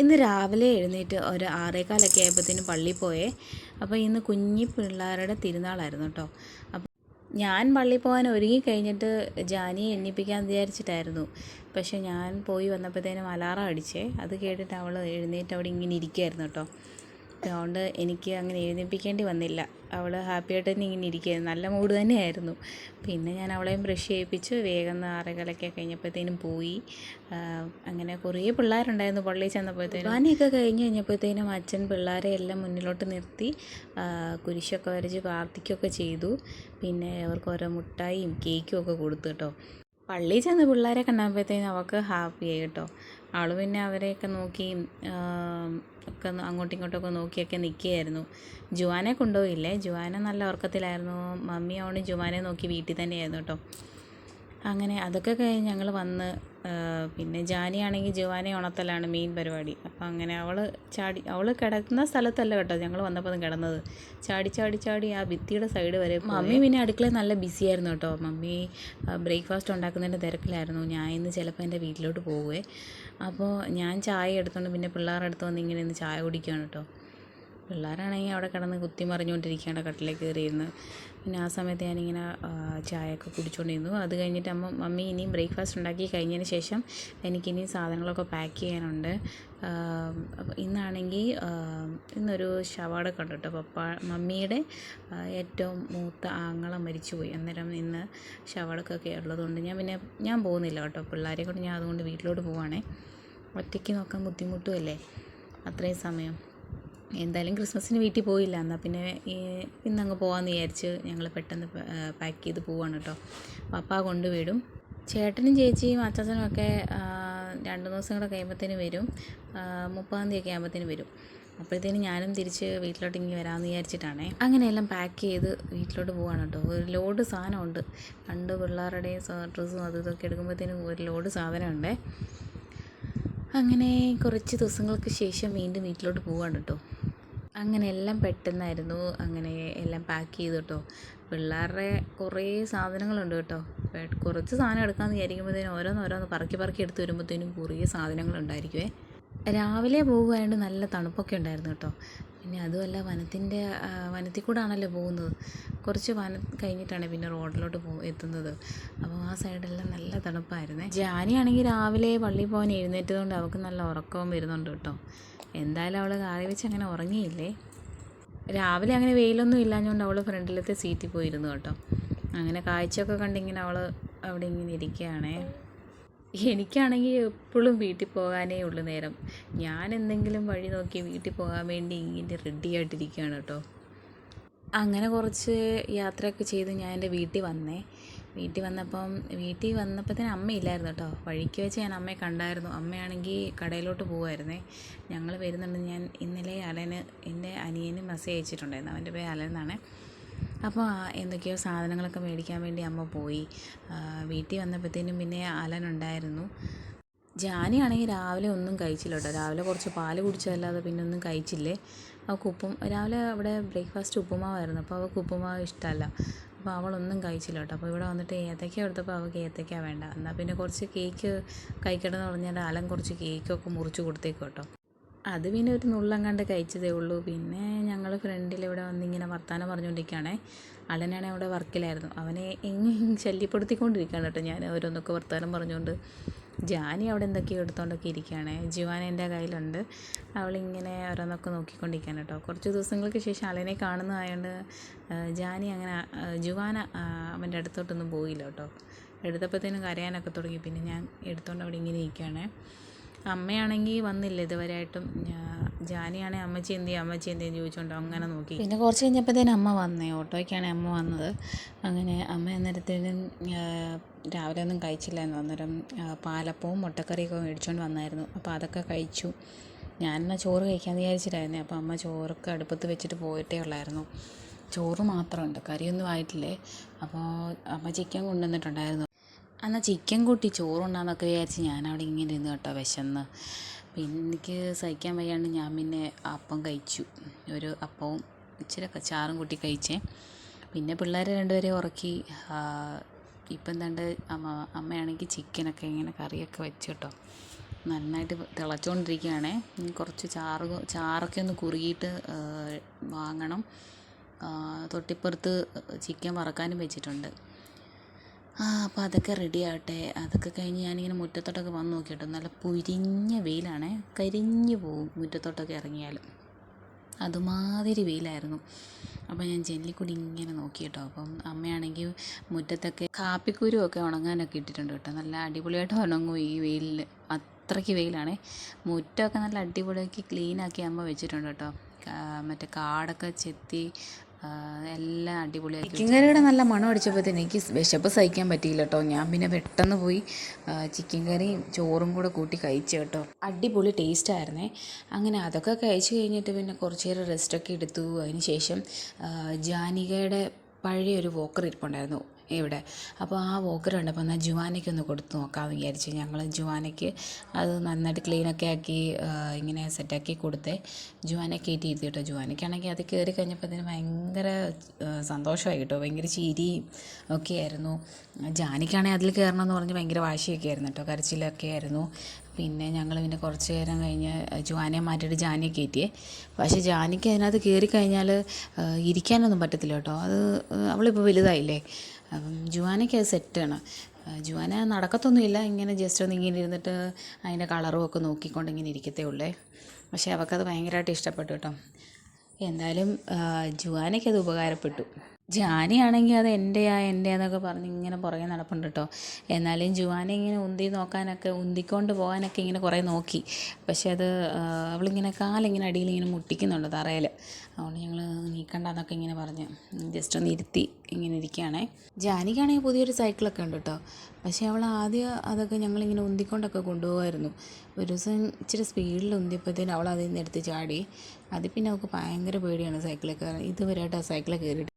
ഇന്ന് രാവിലെ എഴുന്നേറ്റ് ഒരു ആറേകാലൊക്കെ ആയപ്പോഴത്തേനും പള്ളിയിൽ പോയേ. അപ്പോൾ ഇന്ന് കുഞ്ഞി പിള്ളേരുടെ തിരുനാളായിരുന്നു കേട്ടോ. അപ്പോൾ ഞാൻ പള്ളിയിൽ പോകാൻ ഒരുങ്ങി കഴിഞ്ഞിട്ട് ജാനിയെ എണ്ണിപ്പിക്കാൻ വിചാരിച്ചിട്ടായിരുന്നു. പക്ഷേ ഞാൻ പോയി വന്നപ്പോഴത്തേനും അലാറം അടിച്ചേ. അത് കേട്ടിട്ട് അവൾ എഴുന്നേറ്റ് അവിടെ ഇങ്ങനെ ഇരിക്കുകയായിരുന്നു കേട്ടോ. അതുകൊണ്ട് എനിക്ക് അങ്ങനെ എഴുന്നേൽപ്പിക്കേണ്ടി വന്നില്ല. അവൾ ഹാപ്പി ആയിട്ട് തന്നെ ഇങ്ങനെ ഇരിക്കുകയായിരുന്നു. നല്ല മൂഡ് തന്നെയായിരുന്നു. പിന്നെ ഞാൻ അവളെയും ബ്രഷ് ചെയ്യിപ്പിച്ച് വേഗം നാറകളൊക്കെ കഴിഞ്ഞപ്പോഴത്തേനും പോയി. അങ്ങനെ കുറേ പിള്ളേരുണ്ടായിരുന്നു പള്ളിയിൽ ചെന്നപ്പോഴത്തേനും. കുർബാനയൊക്കെ കഴിഞ്ഞ് കഴിഞ്ഞപ്പോഴത്തേനും അച്ഛൻ പിള്ളേരെ എല്ലാം മുന്നിലോട്ട് നിർത്തി കുരിശൊക്കെ വരച്ച് പ്രാർത്ഥിക്കുകയൊക്കെ ചെയ്തു. പിന്നെ അവർക്ക് ഓരോ മുട്ടായിയും കേക്കും ഒക്കെ കൊടുത്തു കേട്ടോ. പള്ളിയിൽ ചെന്ന് പിള്ളേരെ കണ്ടപ്പോഴത്തേനും അവൾക്ക് ഹാപ്പിയായി കേട്ടോ. അവൾ പിന്നെ അവരെയൊക്കെ നോക്കി ഒക്കെ അങ്ങോട്ടും ഇങ്ങോട്ടും ഒക്കെ നോക്കിയൊക്കെ നിൽക്കുകയായിരുന്നു. ജുവാനെ കൊണ്ടുപോയില്ലേ? ജുവാന നല്ല ഉറക്കത്തിലായിരുന്നു. മമ്മി ജുവാനെ നോക്കി വീട്ടിൽ തന്നെയായിരുന്നു കേട്ടോ. അങ്ങനെ അതൊക്കെ കഴിഞ്ഞ് ഞങ്ങൾ വന്ന് പിന്നെ ജാനിയാണെങ്കിൽ ജുവാനെ ഉണത്തലാണ് മെയിൻ പരിപാടി. അപ്പോൾ അങ്ങനെ അവൾ ചാടി അവൾ കിടക്കുന്ന സ്ഥലത്തല്ല കേട്ടോ ഞങ്ങൾ വന്നപ്പോൾ കിടന്നത്. ചാടി ചാടി ചാടി ആ ഭിത്തിയുടെ സൈഡ് വരെ. മമ്മി പിന്നെ അടുക്കളയിൽ നല്ല ബിസിയായിരുന്നു കേട്ടോ. മമ്മി ബ്രേക്ക്ഫാസ്റ്റ് ഉണ്ടാക്കുന്നതിന്റെ തിരക്കിലായിരുന്നു. ഞാൻ ഇന്ന് ചിലപ്പോൾ എന്റെ വീട്ടിലോട്ട് പോകുവേ അപ്പോൾ ഞാൻ ചായ എടുത്തുകൊണ്ട് പിന്നെ പിള്ളേരുടെ അടുത്ത് വന്ന് ഇങ്ങനെ ഇന്ന് ചായ കുടിക്കുകയാണ് കേട്ടോ. പിള്ളേരാണെങ്കിൽ അവിടെ കിടന്ന് കുത്തി മറിഞ്ഞുകൊണ്ടിരിക്കുകയാണ് കട്ടിലേക്ക് കയറിയിരുന്ന്. പിന്നെ ആ സമയത്ത് ഞാനിങ്ങനെ ചായയൊക്കെ കുടിച്ചുകൊണ്ടിരുന്നു. അത് കഴിഞ്ഞിട്ട് അമ്മ മമ്മി ഇനിയും ബ്രേക്ക്ഫാസ്റ്റ് ഉണ്ടാക്കി കഴിഞ്ഞതിന് ശേഷം എനിക്കിനിയും സാധനങ്ങളൊക്കെ പാക്ക് ചെയ്യാനുണ്ട്. ഇന്നാണെങ്കിൽ ഇന്നൊരു ഷവാട കണ്ടു കേട്ടോ. പപ്പ മമ്മിയുടെ ഏറ്റവും മൂത്ത ആങ്ങളെ മരിച്ചുപോയി. അന്നേരം ഇന്ന് ഷവാടക്കൊക്കെ ഉള്ളതുകൊണ്ട് ഞാൻ പിന്നെ ഞാൻ പോകുന്നില്ല കേട്ടോ. പിള്ളേരെ കൊണ്ട് ഞാൻ അതുകൊണ്ട് വീട്ടിലോട്ട് പോവാണേ. ഒറ്റയ്ക്ക് നോക്കാൻ ബുദ്ധിമുട്ടുമല്ലേ അത്രയും സമയം. എന്തായാലും ക്രിസ്മസിന് വീട്ടിൽ പോയില്ല. എന്നാൽ പിന്നെ ഇന്നങ്ങ് പോകാമെന്ന് വിചാരിച്ച് ഞങ്ങൾ പെട്ടെന്ന് പാക്ക് ചെയ്ത് പോവാണ് കേട്ടോ പപ്പ കൊണ്ടുവിടും. ചേട്ടനും ചേച്ചിയും അച്ചാച്ചനും ഒക്കെ രണ്ട് ദിവസം കൂടെ കഴിയുമ്പോഴത്തേന് വരും. മുപ്പതാം തീയതി ഒക്കെ ആകുമ്പോഴത്തേന് വരും. അപ്പോഴത്തേനും ഞാനും തിരിച്ച് വീട്ടിലോട്ട് ഇങ്ങനെ വരാമെന്ന് വിചാരിച്ചിട്ടാണേ. അങ്ങനെയെല്ലാം പാക്ക് ചെയ്ത് വീട്ടിലോട്ട് പോവാണ് കേട്ടോ ഒരു ലോഡ് സാധനമുണ്ട്. രണ്ട് പിള്ളേരുടെയും ഡ്രസ്സും അതും ഇതൊക്കെ എടുക്കുമ്പോഴത്തേനും ഒരു ലോഡ് സാധനമുണ്ടേ. അങ്ങനെ കുറച്ച് ദിവസങ്ങൾക്ക് ശേഷം വീണ്ടും വീട്ടിലോട്ട് പോവാണ് കേട്ടോ അങ്ങനെ എല്ലാം പെട്ടെന്നായിരുന്നു. അങ്ങനെ എല്ലാം പാക്ക് ചെയ്തു കേട്ടോ പിള്ളേരുടെ കുറേ സാധനങ്ങളുണ്ട് കേട്ടോ. കുറച്ച് സാധനം എടുക്കാമെന്ന് വിചാരിക്കുമ്പോഴത്തേനും ഓരോന്നോരോന്ന് പറക്കി പറക്കി എടുത്ത് വരുമ്പോഴത്തേനും കുറേ സാധനങ്ങളുണ്ടായിരിക്കുമേ രാവിലെ പോകുകയായതുകൊണ്ട് നല്ല തണുപ്പൊക്കെ ഉണ്ടായിരുന്നു കേട്ടോ. പിന്നെ അതുമല്ല വനത്തിന്റെ വനത്തിൽ കൂടെ ആണല്ലോ പോകുന്നത്. കുറച്ച് വനം കഴിഞ്ഞിട്ടാണ് പിന്നെ റോഡിലോട്ട് പോ എത്തുന്നത്. അപ്പോൾ ആ സൈഡെല്ലാം നല്ല തണുപ്പായിരുന്നേ. ജാനിയാണെങ്കിൽ രാവിലെ പള്ളിയിൽ പോകാൻ എഴുന്നേറ്റതുകൊണ്ട് അവൾക്ക് നല്ല ഉറക്കവും വരുന്നുണ്ട് കേട്ടോ. എന്തായാലും അവൾ കാറി വെച്ച് അങ്ങനെ ഉറങ്ങിയില്ലേ? രാവിലെ അങ്ങനെ വെയിലൊന്നും ഇല്ലാഞ്ഞുകൊണ്ട് അവൾ ഫ്രണ്ടിലത്തെ സീറ്റിൽ പോയിരുന്നു കേട്ടോ. അങ്ങനെ കാഴ്ചയൊക്കെ കണ്ടിങ്ങനെ അവൾ അവിടെ ഇങ്ങനെ ഇരിക്കുകയാണേ. എനിക്കാണെങ്കിൽ എപ്പോഴും വീട്ടിൽ പോകാനേ ഉള്ളു നേരം. ഞാൻ എന്തെങ്കിലും വഴി നോക്കി വീട്ടിൽ പോകാൻ വേണ്ടി ഇങ്ങനെ റെഡി ആയിട്ടിരിക്കുകയാണ് കേട്ടോ. അങ്ങനെ കുറച്ച് യാത്രയൊക്കെ ചെയ്ത് ഞാൻ എന്റെ വീട്ടിൽ വന്നേ. വീട്ടിൽ വന്നപ്പം വീട്ടിൽ വന്നപ്പോഴത്തേനും അമ്മയില്ലായിരുന്നു കേട്ടോ. വഴിക്ക് വെച്ച് ഞാൻ അമ്മയെ കണ്ടായിരുന്നു. അമ്മയാണെങ്കിൽ കടയിലോട്ട് പോകുമായിരുന്നേ ഞങ്ങൾ വരുന്നുണ്ട് ഞാൻ ഇന്നലെ അലന് എന്റെ അനിയന് മെസ്സേജ് അയച്ചിട്ടുണ്ടായിരുന്നു. അവന്റെ പേര് അലൻ എന്നാണ്. അപ്പോൾ എന്തൊക്കെയോ സാധനങ്ങളൊക്കെ മേടിക്കാൻ വേണ്ടി അമ്മ പോയി. വീട്ടിൽ വന്നപ്പോഴത്തേനും പിന്നെ അലൻ ഉണ്ടായിരുന്നു. ജാനിയാണെങ്കിൽ രാവിലെ ഒന്നും കഴിച്ചില്ല കേട്ടോ. രാവിലെ കുറച്ച് പാൽ കുടിച്ചതല്ലാതെ പിന്നെ ഒന്നും കഴിച്ചില്ലേ? അവൾക്ക് ഉപ്പും രാവിലെ അവിടെ ബ്രേക്ക്ഫാസ്റ്റ് ഉപ്പുമാവായിരുന്നു. അപ്പോൾ അവൾക്ക് ഉപ്പുമാവ് ഇഷ്ടമല്ല. അപ്പോൾ അവളൊന്നും കഴിച്ചില്ല കേട്ടോ. അപ്പോൾ ഇവിടെ വന്നിട്ട് ഏത്തക്ക എടുത്തപ്പോൾ അവൾക്ക് ഏത്തക്ക വേണ്ട. എന്നാൽ പിന്നെ കുറച്ച് കേക്ക് കഴിക്കണമെന്ന് പറഞ്ഞാൽ അലം കുറച്ച് കേക്കൊക്കെ മുറിച്ച് കൊടുത്തേക്കും കേട്ടോ. അത് പിന്നെ ഒരു നുള്ളം കണ്ട് കഴിച്ചതേ ഉള്ളൂ. പിന്നെ ഞങ്ങൾ ഫ്രണ്ടിൽ ഇവിടെ വന്നിങ്ങനെ വർത്താനം പറഞ്ഞുകൊണ്ടിരിക്കുകയാണേ അലനാണ് അവിടെ വർക്കിലായിരുന്നു. അവനെ ശല്യപ്പെടുത്തിക്കൊണ്ടിരിക്കുകയാണ് കേട്ടോ ഞാൻ ഓരോന്നൊക്കെ വർത്താനം പറഞ്ഞുകൊണ്ട് ജാനി അവിടെ എന്തൊക്കെയോ എടുത്തുകൊണ്ടൊക്കെ ഇരിക്കുകയാണ് ജുവാൻ എന്റെ കയ്യിലുണ്ട്. അവളിങ്ങനെ ഓരോന്നൊക്കെ നോക്കിക്കൊണ്ടിരിക്കുകയാണ് കേട്ടോ. കുറച്ച് ദിവസങ്ങൾക്ക് ശേഷം അലനെ കാണുന്നതായതുകൊണ്ട് ജാനി അങ്ങനെ ജുവാൻ അവന്റെ അടുത്തോട്ടൊന്നും പോയില്ല കേട്ടോ. എടുത്തപ്പോഴത്തേനും കരയാനൊക്കെ തുടങ്ങി. പിന്നെ ഞാൻ എടുത്തുകൊണ്ട് അവിടെ ഇങ്ങനെ ഇരിക്കുകയാണ് അമ്മയാണെങ്കിൽ വന്നില്ല ഇതുവരെയായിട്ടും. ജാനിയാണെങ്കിൽ അമ്മച്ചി എന്ത് അമ്മച്ചി എന്ത് ചെയ്യും ചോദിച്ചുകൊണ്ട് അങ്ങനെ നോക്കി. പിന്നെ കുറച്ച് കഴിഞ്ഞപ്പോഴത്തേനും അമ്മ വന്നേ ഓട്ടോയ്ക്കാണ് അമ്മ വന്നത്. അങ്ങനെ അമ്മ അന്നേരത്തേനും രാവിലെ ഒന്നും കഴിച്ചില്ലായിരുന്നു. അന്നേരം പാലപ്പവും മുട്ടക്കറിയൊക്കെ മേടിച്ചുകൊണ്ട് വന്നായിരുന്നു. അപ്പോൾ അതൊക്കെ കഴിച്ചു. ഞാനെന്നാൽ ചോറ് കഴിക്കാമെന്ന് വിചാരിച്ചിട്ടായിരുന്നേ. അപ്പോൾ അമ്മ ചോറൊക്കെ അടുപ്പത്ത് വെച്ചിട്ട് പോയിട്ടേ ഉള്ളായിരുന്നു. ചോറ് മാത്രമുണ്ട് കറിയൊന്നും ആയിട്ടില്ലേ? അപ്പോൾ അമ്മ ചിക്കൻ കൊണ്ടുവന്നിട്ടുണ്ടായിരുന്നു. എന്നാൽ ചിക്കൻ കൂട്ടി ചോറുണ്ടാന്നൊക്കെ വിചാരിച്ച് ഞാനവിടെ ഇങ്ങനെ ഇരുന്ന് കേട്ടോ വിശന്ന്. പിന്നെ എനിക്ക് സഹിക്കാൻ വയ്യാണ്ട് ഞാൻ പിന്നെ അപ്പം കഴിച്ചു. ഒരു അപ്പവും ഇച്ചിരി ചാറും കൂട്ടി കഴിച്ചേ. പിന്നെ പിള്ളേരെ രണ്ടുപേരെ ഉറക്കി. ഇപ്പം എന്താണ്ട് അമ്മ അമ്മയാണെങ്കിൽ ചിക്കനൊക്കെ ഇങ്ങനെ കറിയൊക്കെ വെച്ച് കേട്ടോ. നന്നായിട്ട് തിളച്ചുകൊണ്ടിരിക്കുകയാണേ കുറച്ച് ചാറ് ചാറൊക്കെ ഒന്ന് കുറുകിയിട്ട് വാങ്ങണം. തൊട്ടിപ്പുറത്ത് ചിക്കൻ വറക്കാനും വെച്ചിട്ടുണ്ട്. ആ അപ്പോൾ അതൊക്കെ റെഡി അതൊക്കെ കഴിഞ്ഞ് ഞാനിങ്ങനെ മുറ്റത്തോട്ടൊക്കെ വന്ന് നോക്കിയിട്ട്. നല്ല പുരിഞ്ഞ വെയിലാണേ. കരിഞ്ഞു പോവും മുറ്റത്തോട്ടൊക്കെ ഇറങ്ങിയാൽ അതുമാതിരി വെയിലായിരുന്നു. അപ്പോൾ ഞാൻ ജെല്ലിക്കൂടി കൂടി ഇങ്ങനെ നോക്കി കേട്ടോ അപ്പം അമ്മയാണെങ്കിൽ മുറ്റത്തൊക്കെ കാപ്പിക്കുരുവൊക്കെ ഉണങ്ങാനൊക്കെ ഇട്ടിട്ടുണ്ട് കേട്ടോ. നല്ല അടിപൊളിയായിട്ട് ഉണങ്ങും ഈ വെയിലിൽ. അത്രയ്ക്ക് വെയിലാണേ. മുറ്റമൊക്കെ നല്ല അടിപൊളിയാക്കി ക്ലീനാക്കി അമ്മ വെച്ചിട്ടുണ്ട് കേട്ടോ. മറ്റേ കാടൊക്കെ ചെത്തി എല്ലാം അടിപൊളിയാക്കി ചിക്കൻ കറിയുടെ നല്ല മണം അടിച്ചപ്പോഴത്തേന് എനിക്ക് വിശപ്പ് സഹിക്കാൻ പറ്റിയില്ല കേട്ടോ ഞാൻ പിന്നെ പെട്ടെന്ന് പോയി ചിക്കൻ കറിയും ചോറും കൂടെ കൂട്ടി കഴിച്ചു കേട്ടോ. അടിപൊളി ടേസ്റ്റ് ആയിരുന്നേ. അങ്ങനെ അതൊക്കെ കഴിച്ചു കഴിഞ്ഞിട്ട് പിന്നെ കുറച്ച് നേരം റെസ്റ്റൊക്കെ എടുത്തു. അതിന് ശേഷം ജാനികയുടെ പഴയൊരു വോക്കർ ഇരിപ്പുണ്ടായിരുന്നു. ഇവിടെ. അപ്പോൾ ആ വോക്കർ കണ്ടപ്പോൾ എന്നാൽ ജുവാനയ്ക്ക് ഒന്ന് കൊടുത്തു നോക്കാമെന്ന് വിചാരിച്ചു ഞങ്ങൾ ജുവാനയ്ക്ക് അത് നന്നായിട്ട് ക്ലീനൊക്കെ ആക്കി ഇങ്ങനെ സെറ്റാക്കി കൊടുത്തേ. ജുവാനെ കയറ്റി ഇരുത്തി കേട്ടോ ജുവാനയ്ക്കാണെങ്കിൽ അത് കയറി കഴിഞ്ഞപ്പോൾ അതിന് ഭയങ്കര സന്തോഷമായി കേട്ടോ. ഭയങ്കര ചിരിയും ഒക്കെ ആയിരുന്നു. ജാനിക്കാണെങ്കിൽ അതിൽ കയറണമെന്ന് പറഞ്ഞ് ഭയങ്കര വാശിയൊക്കെ ആയിരുന്നു കേട്ടോ. കരച്ചിലൊക്കെ ആയിരുന്നു. പിന്നെ ഞങ്ങൾ പിന്നെ കുറച്ച് നേരം കഴിഞ്ഞ് ജുവാനെ മാറ്റിയിട്ട് ജാനിയെ കയറ്റിയേ പക്ഷേ ജാനിക്ക് അതിനകത്ത് കയറി കഴിഞ്ഞാൽ ഇരിക്കാനൊന്നും പറ്റത്തില്ല കേട്ടോ. അത് അവളിപ്പോൾ വലുതായില്ലേ? അപ്പം ജുവാനയ്ക്ക് അത് സെറ്റാണ് ജുവാന നടക്കത്തൊന്നുമില്ല. ഇങ്ങനെ ജസ്റ്റ് ഒന്ന് ഇങ്ങനെ ഇരുന്നിട്ട് അതിന്റെ കളറും ഒക്കെ നോക്കിക്കൊണ്ട് ഇങ്ങനെ ഇരിക്കത്തേ ഉള്ളേ. പക്ഷേ അവൾക്കത് ഭയങ്കരമായിട്ട് ഇഷ്ടപ്പെട്ടു കേട്ടോ. എന്തായാലും ജുവാനയ്ക്കത് ഉപകാരപ്പെട്ടു. ജാനിയാണെങ്കിൽ അത് എന്റെയാ എന്റെയാന്നൊക്കെ പറഞ്ഞ് ഇങ്ങനെ പുറകെ നടപ്പുണ്ട് കേട്ടോ എന്നാലും ജുവാനെ ഇങ്ങനെ ഉന്തി നോക്കാനൊക്കെ ഉന്തിക്കൊണ്ട് പോകാനൊക്കെ ഇങ്ങനെ കുറേ നോക്കി. പക്ഷേ അത് അവളിങ്ങനെ കാലിങ്ങനെ അടിയിൽ ഇങ്ങനെ മുട്ടിക്കുന്നുണ്ട് തറയിൽ. അതുകൊണ്ട് ഞങ്ങൾ നീക്കണ്ടെന്നൊക്കെ ഇങ്ങനെ പറഞ്ഞ് ജസ്റ്റ് ഒന്ന് ഇരുത്തി ഇങ്ങനെ ഇരിക്കുകയാണേ. ജാനിക്കാണെങ്കിൽ പുതിയൊരു സൈക്കിളൊക്കെ ഉണ്ട് കേട്ടോ പക്ഷേ അവൾ ആദ്യം അതൊക്കെ ഞങ്ങളിങ്ങനെ ഉന്തിക്കൊണ്ടൊക്കെ കൊണ്ടുപോകുമായിരുന്നു. ഒരു ദിവസം ഇച്ചിരി സ്പീഡിൽ ഉന്തിയപ്പോഴത്തേനും അവൾ അതിൽ നിന്ന് എടുത്ത് ചാടി. അതിൽ പിന്നെ അവൾക്ക് ഭയങ്കര പേടിയാണ് സൈക്കിളിൽ കയറാൻ ഇതുവരെയായിട്ട് ആ സൈക്കിളിൽ കയറിയിട്ട്